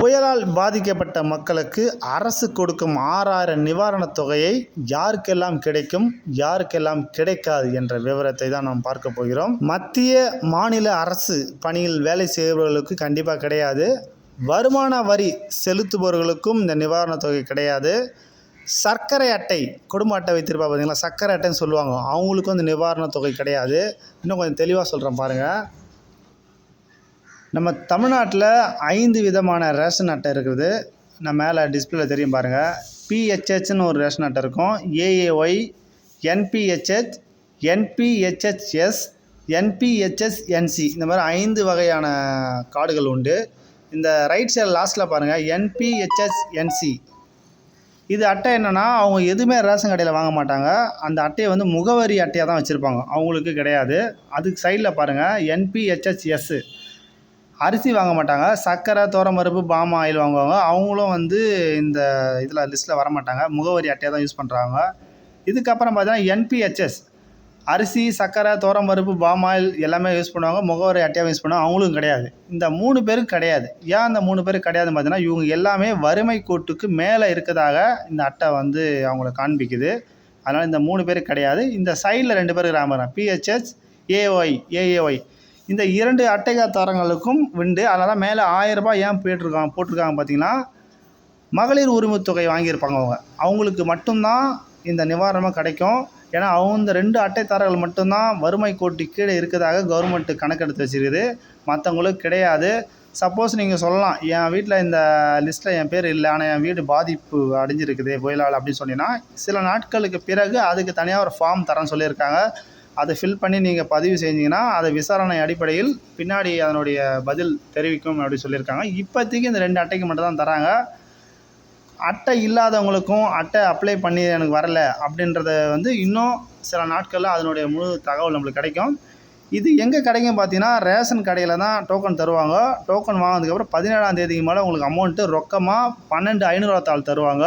புயலால் பாதிக்கப்பட்ட மக்களுக்கு அரசு கொடுக்கும் ஆறாயிரம் நிவாரணத் தொகையை யாருக்கெல்லாம் கிடைக்கும் யாருக்கெல்லாம் கிடைக்காது என்ற விவரத்தை தான் நாம் பார்க்க போகிறோம். மத்திய மாநில அரசு பணியில் வேலை செய்பவர்களுக்கு கண்டிப்பாக கிடையாது. வருமான வரி செலுத்துபவர்களுக்கும் இந்த நிவாரணத் தொகை கிடையாது. சர்க்கரை அட்டை குடும்ப அட்டை வைத்திருப்பா பார்த்தீங்களா சர்க்கரை அட்டைன்னு சொல்லுவாங்க. அவங்களுக்கும் இந்த நிவாரணத் தொகை கிடையாது. இன்னும் கொஞ்சம் தெளிவாக சொல்கிறேன் பாருங்கள் நம்ம தமிழ்நாட்டில் ஐந்து விதமான ரேஷன் அட்டை இருக்குது. நான் மேலே டிஸ்பிளே தெரியும் பாருங்கள் பிஹெச்ஹெச்னு ஒரு ரேஷன் அட்டை இருக்கும். ஏஏஒய் என்பிஹெச்ஹெச் என்பிஹெச்ஹெச்எஸ் என்பிஹெச்எஸ்என்சி இந்த மாதிரி ஐந்து வகையான கார்டுகள் உண்டு. இந்த ரைட் சைடு லாஸ்ட்டில் பாருங்கள் என்பிஹெச்எஸ்என்சி இது அட்டை என்னென்னா அவங்க எதுவுமே ரேஷன் கடையில் வாங்க மாட்டாங்க. அந்த அட்டையை வந்து முகவரி அட்டையாக தான் வச்சுருப்பாங்க. அவங்களுக்கு கிடையாது. அதுக்கு சைடில் பாருங்கள் என்பிஹெச்எஸ்எஸ்ஸு அரிசி வாங்க மாட்டாங்க. சர்க்கரை துவரம்பருப்பு பாம் ஆயில் வாங்குவாங்க. அவங்களும் வந்து இந்த இதில் லிஸ்ட்டில் வர மாட்டாங்க முகவரி அட்டையை தான் யூஸ் பண்ணுறாங்க இதுக்கப்புறம் பார்த்தீங்கன்னா என்பிஹெச்எஸ் அரிசி சர்க்கரை துவரம்பருப்பு பாம் ஆயில் எல்லாமே யூஸ் பண்ணுவாங்க. முகவரி அட்டையாக யூஸ் பண்ணுவாங்க. அவங்களும் கிடையாது. இந்த மூணு பேருக்கு கிடையாது. ஏன் அந்த மூணு பேருக்கு கிடையாதுன்னு பார்த்தீங்கன்னா இவங்க எல்லாமே வறுமை கோட்டுக்கு மேலே இருக்கிறதாக இந்த அட்டை வந்து அவங்கள காண்பிக்குது. அதனால் இந்த மூணு பேருக்கு கிடையாது. இந்த சைடில் ரெண்டு பேருக்கு ராமரன் பிஹெச்எஸ் ஏஒய் ஏஏஒய் இந்த இரண்டு அட்டைகாரங்களுக்கும் உண்டு அதனால் மேலே ஆயிரம் ரூபாய் ஏன் போயிட்டுருக்காங்க போட்டிருக்காங்க பார்த்தீங்கன்னா மகளிர் உரிமைத் தொகை வாங்கியிருப்பாங்க அவங்க. அவங்களுக்கு மட்டும்தான் இந்த நிவாரணமாக கிடைக்கும். ஏன்னா அவங்க இந்த ரெண்டு அட்டைத்தாரர்கள் மட்டும்தான் வறுமை கோட்டி கீழே இருக்கிறதாக கவர்மெண்ட்டு கணக்கெடுத்து வச்சிருக்குது. மற்றவங்களுக்கு கிடையாது. சப்போஸ் நீங்கள் சொல்லலாம் என் வீட்டில் இந்த லிஸ்ட்டில் என் பேர் இல்லை ஆனால் என் வீடு பாதிப்பு அடைஞ்சிருக்குது புயலால் அப்படின்னு சொன்னீங்கன்னா சில நாட்களுக்கு பிறகு அதுக்கு தனியாக ஒரு ஃபார்ம் தரேன்னு சொல்லியிருக்காங்க. அதை ஃபில் பண்ணி நீங்கள் பதிவு செஞ்சீங்கன்னா அதை விசாரணை அடிப்படையில் பின்னாடி அதனுடைய பதில் தெரிவிக்கும் அப்படின்னு சொல்லியிருக்காங்க. இப்போதைக்கு இந்த ரெண்டு அட்டைக்கு மட்டும் தான் தராங்க. அட்டை இல்லாதவங்களுக்கும் அட்டை அப்ளை பண்ணி எனக்கு வரல அப்படின்றத வந்து இன்னும் சில நாட்களில் அதனுடைய முழு தகவல் நம்மளுக்கு கிடைக்கும். இது எங்கே கிடைக்கும் பார்த்தீங்கன்னா ரேஷன் கடையில் தான் டோக்கன் தருவாங்க. டோக்கன் வாங்கினதுக்கப்புறம் பதினேழாம் தேதிக்கு மேலே உங்களுக்கு அமௌண்ட்டு ரொக்கமாக பன்னெண்டு ஐநூறுவா தாள் தருவாங்க.